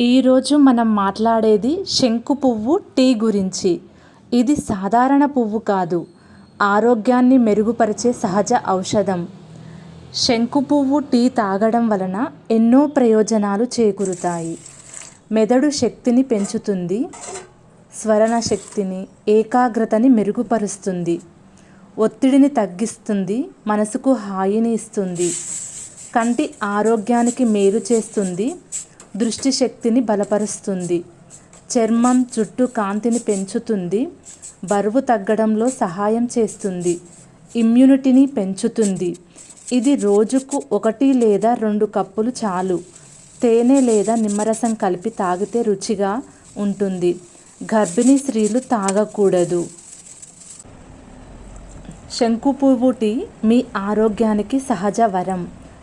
ఈరోజు మనం మాట్లాడేది శంకు పువ్వు టీ గురించి. ఇది సాధారణ పువ్వు కాదు. ఆరోగ్యాన్ని మెరుగుపరిచే సహజ ఔషధం. శంకు పువ్వు టీ తాగడం వలన ఎన్నో ప్రయోజనాలు చేకూరుతాయి. మెదడు శక్తిని పెంచుతుంది. స్మరణ శక్తిని ఏకాగ్రతని మెరుగుపరుస్తుంది. ఒత్తిడిని తగ్గిస్తుంది. మనసుకు హాయిని ఇస్తుంది. కంటి ఆరోగ్యానికి మేలు చేస్తుంది. దృష్టి శక్తిని బలపరుస్తుంది. చర్మం చుట్టూ కాంతిని పెంచుతుంది. బరువు తగ్గడంలో సహాయం చేస్తుంది. ఇమ్యూనిటీని పెంచుతుంది. ఇది రోజుకు ఒకటి లేదా రెండు కప్పులు చాలు. తేనె లేదా నిమ్మరసం కలిపి తాగితే రుచిగా ఉంటుంది. గర్భిణీ స్త్రీలు తాగకూడదు. శంకు పువ్వు టీ మీ ఆరోగ్యానికి సహజ వరం.